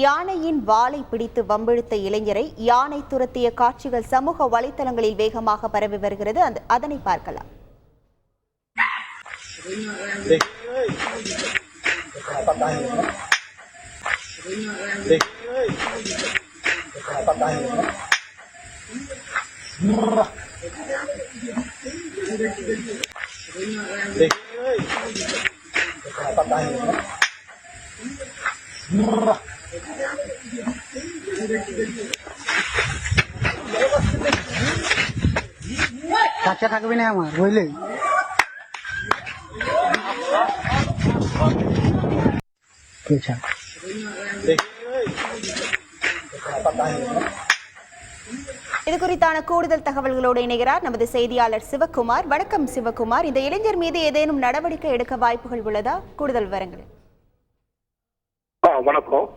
யானையின் வாலை பிடித்து வம்பிழுத்த இளைஞரை யானை துரத்திய காட்சிகள் சமூக வலைத்தளங்களில் வேகமாக பரவி வருகிறது. அதனை பார்க்கலாம். কাছে থাকবে না আমার বুঝলি পেছা இது குறித்தான கூடுதல் தகவல்களோடு இணைகிறார் நமது செய்தியாளர் சிவகுமார் வணக்கம் சிவகுமார் இந்த இளைஞர் மீது ஏதேனும் நடவடிக்கை எடுக்க வாய்ப்புகள் உள்ளதா கூடுதல் விவரங்கள் ஆ வணக்கம்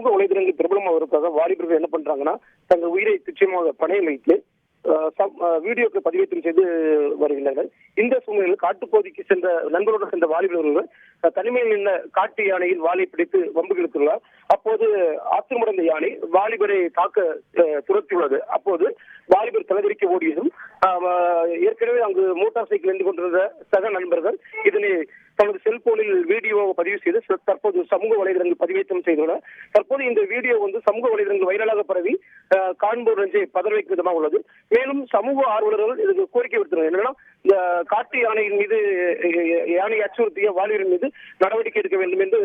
சமூக வலைதளங்கள் பிரபலமாவதற்காக வாலிபர்கள் என்ன பண்றாங்கன்னா தங்கள் உயிரை துச்சமாக பணையம் வைத்து வீடியோக்கு பதிவேற்றம் செய்து வருகின்றனர். இந்த சூழ்நிலையில் காட்டுப்பகுதிக்கு சென்ற நண்பருடன் சென்ற வாலிபர்கள் தனிமையில் நின்ற காட்டு யானையில் வாளை பிடித்து வம்பு இழுத்துள்ளார் அப்போது ஆத்திரமடைந்த யானை வாலிபரை தாக்க துரத்தியுள்ளது. அப்போது வாலிபர் தலைவரிக்க ஓடியதும் ஏற்கனவே அங்கு மோட்டார் சைக்கிள் நின்று கொண்டிருந்த சக நண்பர்கள் இதனை தனது செல்போனில் வீடியோ பதிவு செய்து தற்போது சமூக வலைதளங்கள் பதிவேற்றம் செய்துள்ளனர் தற்போது இந்த வீடியோ வந்து சமூக வலைதளங்கள் வைரலாக பரவி காண்போர் நெஞ்சை பதற வைக்கும் விதமாக உள்ளது. மேலும் சமூக ஆர்வலர்கள் இதுக்கு கோரிக்கை விடுத்துள்ளனர். என்னன்னா இந்த காட்டு யானையின் மீது யானை அச்சுறுத்திய வாலிபரின் மீது நடவடிக்கை எடுக்க வேண்டும் என்று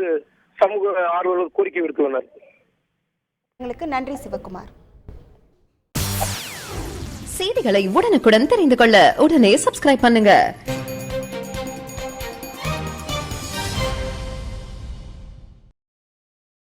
சமூக ஆர்வலர்கள் கோரிக்கை விடுத்துள்ளனர். உங்களுக்கு நன்றி சிவகுமார். செய்திகளை உடனுக்குடன் தெரிந்து கொள்ள உடனே சப்ஸ்கிரைப் பண்ணுங்க.